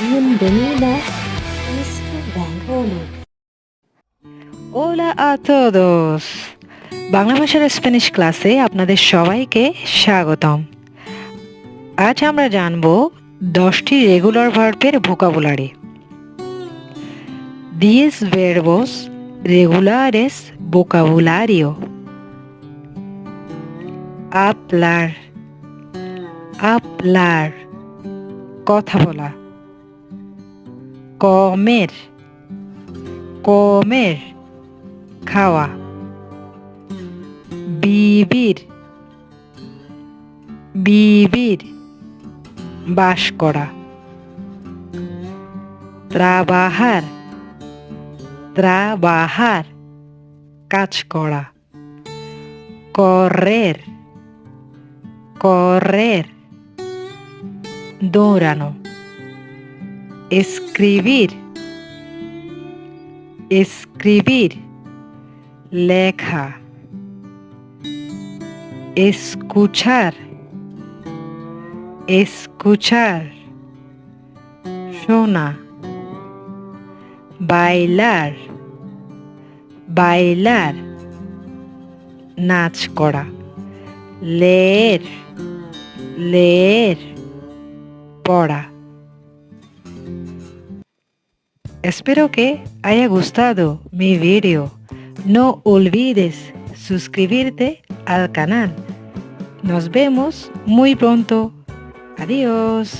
Bienvenida. Hola a todos! Bangla ভাষার Spanish ক্লাসে আপনাদের সবাইকে স্বাগতম আজ আমরা জানব দশটি রেগুলার ভার্বের ভোকাবুলারি দিয়েস verbos regulares vocabulario hablar hablar কথা বলা comer comer খাওয়া vivir vivir বাস করা trabajar trabajar কাজ করা correr correr দৌড়ানো escribir escribir লেখা escuchar escuchar শোনা bailar bailar নাচ করা leer leer পড়া Espero que haya gustado mi video. No olvides suscribirte al canal. Nos vemos muy pronto. Adiós.